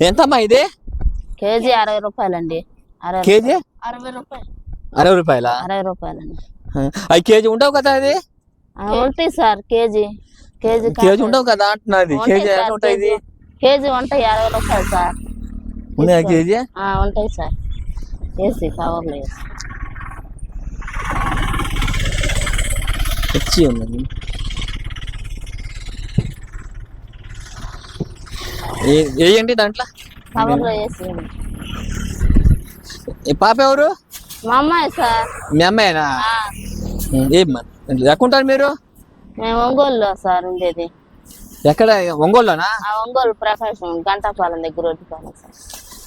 ఎంతమ్మా ఇది? కేజీ అరవై రూపాయలండి. అరవై కేజీ? అరవై రూపాయలు. అరవై రూపాయల? అరవై రూపాయలండి. అవి కేజీ ఉండవు కదా అది? ఉంటాయి సార్ కేజీ. కేజీ కేజీ ఉండవు కదా అంటున్నది కేజీ ఉంటాయి ఇది? కేజీ. ఉంటాయి అరవై రూపాయలు సార్. ఉన్నాయా కేజీ? ఆ, ఉంటాయి సార్. వేసి కవర్లు వేసి వచ్చి ఉన్నది ఏ- వేయండి దాంట్లో? కవర్లో ఈ పాప ఎవరు? మా అమ్మాయి సార్. మీ అమ్మాయినా? ఎక్కుంటారు మీరు? మేము ఒంగోలులో సార్ ఉండేది. ఎక్కడ? ఒంగోలులోనా? ఒంగోలు ప్రకాశం గంటాపాలెం దగ్గర సార్.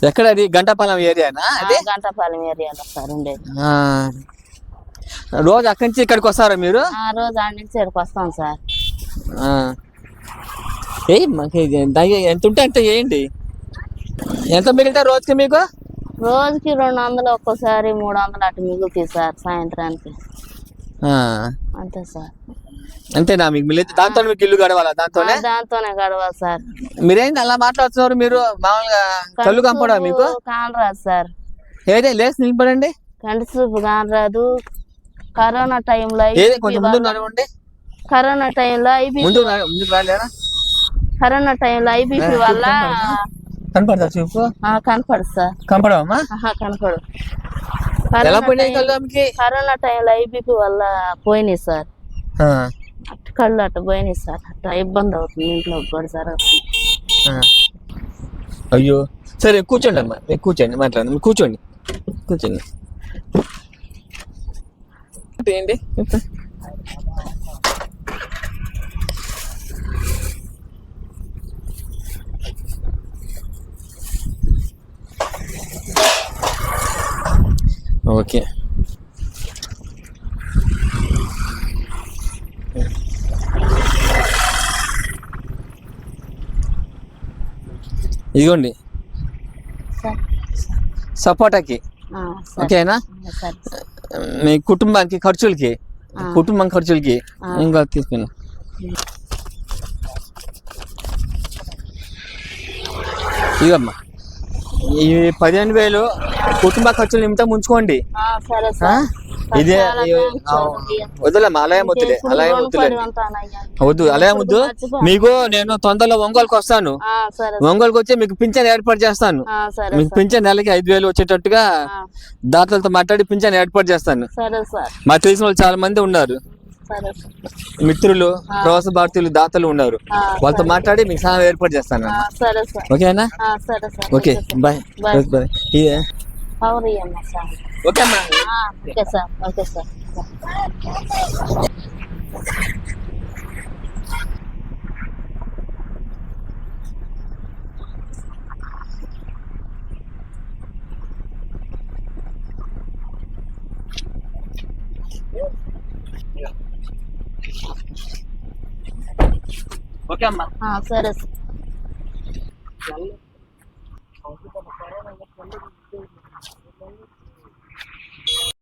ఎక్కడ అది? గంటాపాలెం ఏరియానా అది? గంటాపాలెం ఏరియాలో సార్ ఉండేది. రోజు అక్కడి నుంచి ఇక్కడికి వస్తారా మీరు? ఆ రోజు ఆడ నుంచి ఇక్కడికి వస్తాం సార్. ఏయ్ మాకు ఎంత ఉంటే అంత వేయండి ఎంత మిగిలితే రోజుకి మీకు? రోజుకి రెండు వందలు ఒక్కోసారి మూడు వందలు అటు మిగులుతాయి సార్ సాయంత్రానికి. ఆ. అంతే సార్. అంతేనా? మీకు మిగిలితే దాంతో మీకు ఇల్లు గడవాలా? దాంతోనే? దాంతోనే గడవాలి సార్. మీరేంటి అలా మాట్లాడుతున్నారు? మీరు మామూలుగా కళ్ళు కంపడా మీకు? కానరాదు సార్. ఏదే లేచి నిలబడండి. కంటి చూపు కానరాదు కరోనా టైంలో ఏది కొంచెం ముందు నడవండి. కరోనా టైంలో ముందు రా- ముందుకు రాలేరా? కరోనా టైంలో ఐబీపీ వల్ల కనపడతా చూపు? ఆ, కనపడు సార్. కనపడవమ్మా? కనపడు ఎలా కరోనా టైంలో ఐబీపీ వల్ల పోయినాయి సార్. ఆ, అటు కళ్ళు అటు పోయినాయి సార్. అట్లా ఇబ్బంది అవుతుంది ఇంట్లో కూడా సార్ ఆ. అయ్యో. సరే కూర్చోండి అమ్మా. మీరు కూర్చోండి మాట్లాడండి. మీరు కూర్చోండి. కూర్చోండి. ఏంటి? ఓకే. ఇదిగోండి. సపోటాకి. ఓకేనా? మీ కుటుంబానికి ఖర్చులకి. కుటుంబం ఖర్చులకి. ఇంకా తీసుకుని. ఇదమ్మా ఈ పదిహేను వేలు కుటుంబ ఖర్చుల నిమిత్తం ఉంచుకోండి. ఇదే వద్దులే ఇప్పుడు అలాగే రుణపడి వద్దులే. వద్దు అలాగే వద్దు. మీకు నేను తొందరలో ఒంగోలుకి వస్తాను. ఒంగోలుకి వచ్చి మీకు పింఛన్ ఏర్పాటు చేస్తాను. మీకు పింఛన్ నెలకి ఐదు వేలు వచ్చేటట్టుగా దాతలతో మాట్లాడి పింఛన్ ఏర్పాటు చేస్తాను. మాకు తెలిసిన వాళ్ళు చాలా మంది ఉన్నారు. మిత్రులు ప్రవాస భారతీయులు దాతలు ఉన్నారు. వాళ్ళతో మాట్లాడి మీకు సహాయం ఏర్పాటు చేస్తాను ఓకేనా? Okay bye. బాయ్. బాయ్ ఇదే పవర్ ఇయ్యమ్మా సార్ ఓకే అమ్మా ఆ, okay sir okay sir okay అమ్మా ఆ, సరే సార్